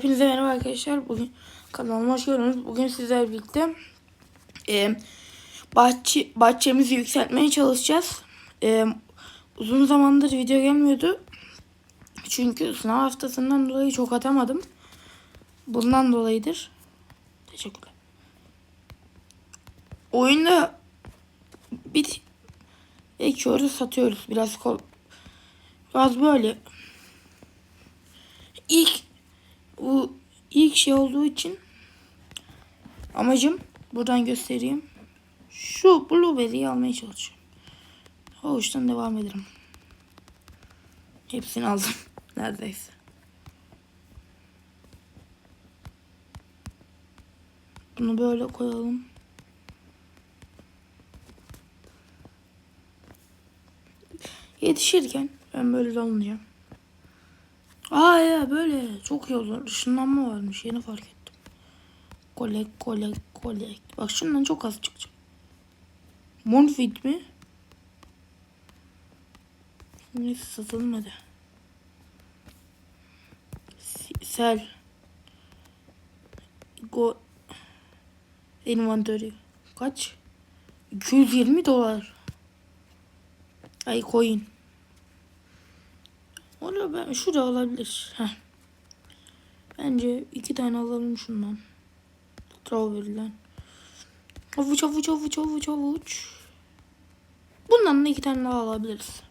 Hepinize merhaba arkadaşlar. Bugün kanalıma hoş geldiniz. Bugün sizlerle birlikte e, bahçe, bahçemizi yükseltmeye çalışacağız. E, uzun zamandır video gelmiyordu. Çünkü sınav haftasından dolayı çok atamadım. Bundan dolayıdır. Teşekkürler. Oyunda bit ekiyoruz, satıyoruz. Biraz kol biraz böyle ilk şey olduğu için amacım buradan göstereyim. Şu blueberry'i almaya çalışıyorum. Havuçtan devam ederim. Hepsini aldım neredeyse. Bunu böyle koyalım. Yetişirken ben böyle alınacağım. Aa ya böyle çok iyi olur. Işınlanma varmış yeni fark ettim. Kolek kolek kolek. Bak şundan çok az çıkacak. Monfit mi? Neyse satalım hadi. S- Sel. Go. Inventory. Kaç? 220 dolar. Ay coin. Orada ben şurada olabilir. Heh. Bence iki tane alalım şundan. Strawberry'den. Avuç avuç avuç avuç avuç. Bundan da iki tane daha alabiliriz.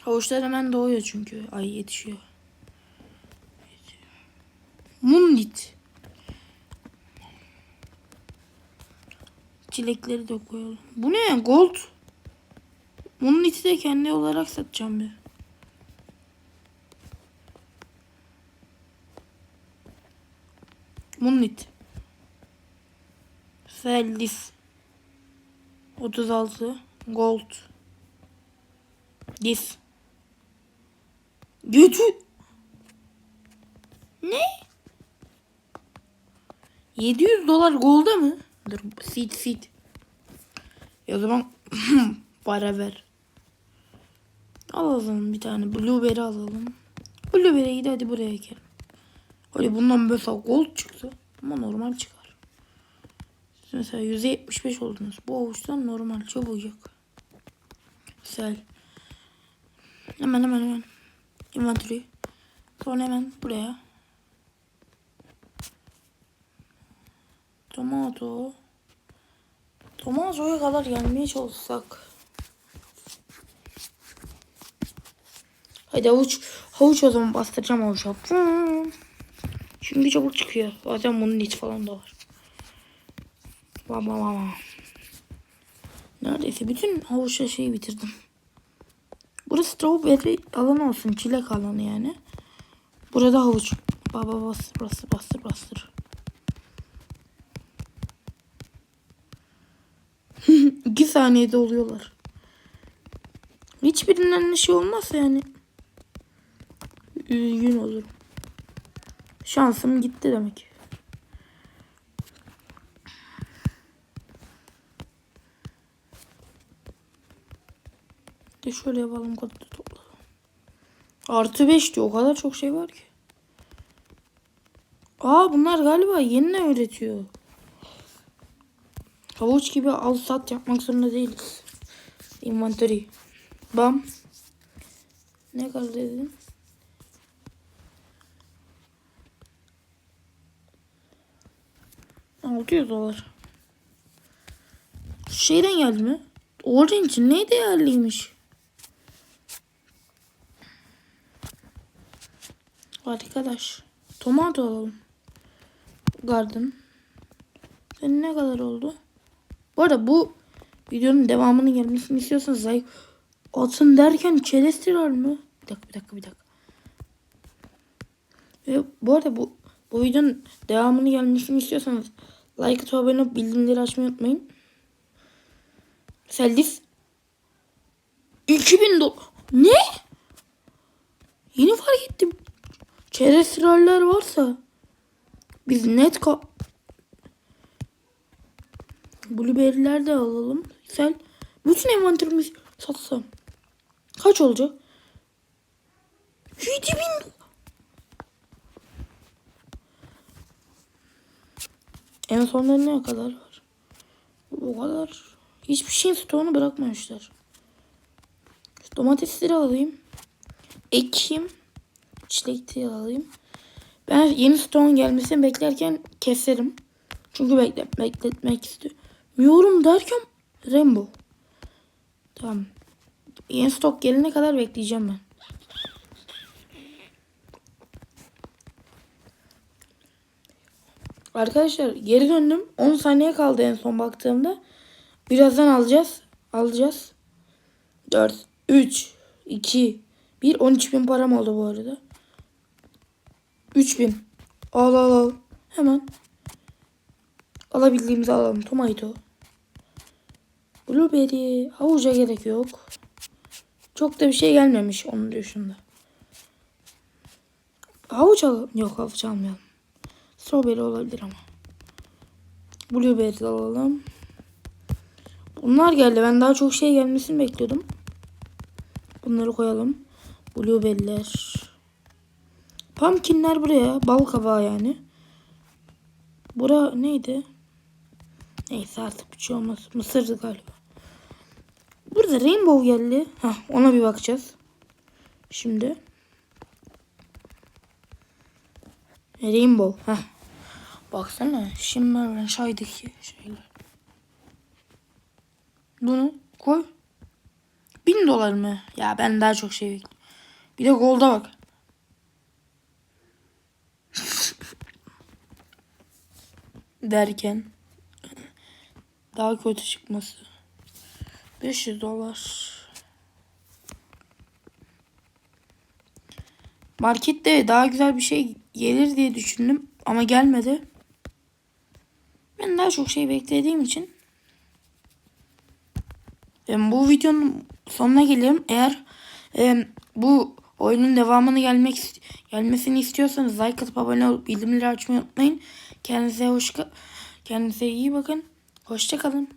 Havuçlar hemen doğuyor çünkü. Ay yetişiyor. Mundit. Çilekleri de koyalım. Bu ne? Gold. İçi de kendi olarak satacağım bir. Munit. Feldis. 36. Gold. Dis. Götü. Ne? 700 dolar golda mı? Dur seed seed. Ya o zaman para ver. Alalım bir tane blueberry alalım. Blueberry'i de hadi buraya ekelim. Öyle bundan mesela gold çıktı. Ama normal çıkar. Siz mesela %75 oldunuz. Bu avuçtan normal çabucak. Güzel. Hemen hemen hemen. Inventory. Sonra hemen buraya. Tomato. Tomato'ya kadar gelmeye çalışsak. Hadi havuç. Havuç o zaman bastıracağım havuça. Şimdi çabuk çıkıyor. Zaten bunun iç falan da var. Bam bam bam. Neredeyse bütün havuçla şeyi bitirdim. Burası strawberry alanı olsun. Çilek alanı yani. Burada havuç. Baba bastır bastır bastır bastır. İki saniyede oluyorlar. Hiçbirinden ne şey olmazsa yani. Üzgün olurum. Şansım gitti demek. De şöyle yapalım kadar toplayalım. Artı 5 diyor. O kadar çok şey var ki. Aa bunlar galiba yeni öğretiyor. Havuç gibi al sat yapmak zorunda değiliz. Inventory. Bam. Ne kadar dedim? Altı yüz dolar. Şeyden geldi mi? Orange ne değerliymiş? Arkadaş. Tomato alalım. Garden. Senin ne kadar oldu? Bu arada bu videonun devamını gelmesini istiyorsanız like atın derken çelestirar mı? Bir dakika bir dakika bir dakika. Ve bu arada bu bu videonun devamını gelmesini istiyorsanız like atıp abone olup bildirimleri açmayı unutmayın. Seldif 2000 dolar. Ne? Yeni fark ettim. Çerezsiraller varsa biz net ka Blueberry'ler de alalım. Sel bütün envanterimizi satsam kaç olacak? 7000 En sonunda ne kadar var? O kadar. Hiçbir şeyin stoğunu bırakmamışlar. Domatesleri alayım. Ekeyim. Çilekleri alayım. Ben yeni stoğun gelmesini beklerken keserim. Çünkü bekle, bekletmek istiyorum derken Rainbow. Tamam. Yeni stok gelene kadar bekleyeceğim ben. Arkadaşlar geri döndüm. 10 saniye kaldı en son baktığımda. Birazdan alacağız. Alacağız. 4, 3, 2, 1. 13 bin param oldu bu arada. 3 bin. Al al al. Hemen. Alabildiğimizi alalım. Tomato. Blueberry. Havuca gerek yok. Çok da bir şey gelmemiş onun dışında. Havuç alalım. Yok havuç almayalım. Strawberry olabilir ama. Blueberry alalım. Bunlar geldi. Ben daha çok şey gelmesini bekliyordum. Bunları koyalım. Blueberry'ler. Pumpkinler buraya. Bal kabağı yani. Bura neydi? Neyse artık bir şey olmaz. Mısırdı galiba. Burada rainbow geldi. Hah, ona bir bakacağız. Şimdi. Rainbow. Hah. Baksana. Shimmer Shine'daki şeyler. Bunu koy. Bin dolar mı? Ya ben daha çok şey. Bir de Gold'a bak. Derken daha kötü çıkması. 500 dolar. Markette daha güzel bir şey gelir diye düşündüm ama gelmedi. Daha çok şey beklediğim için bu videonun sonuna geliyorum. Eğer bu oyunun devamını gelmek gelmesini istiyorsanız like atıp abone olup bildirimleri açmayı unutmayın. Kendinize hoş kendinize iyi bakın. Hoşça kalın.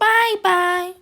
Bye bye.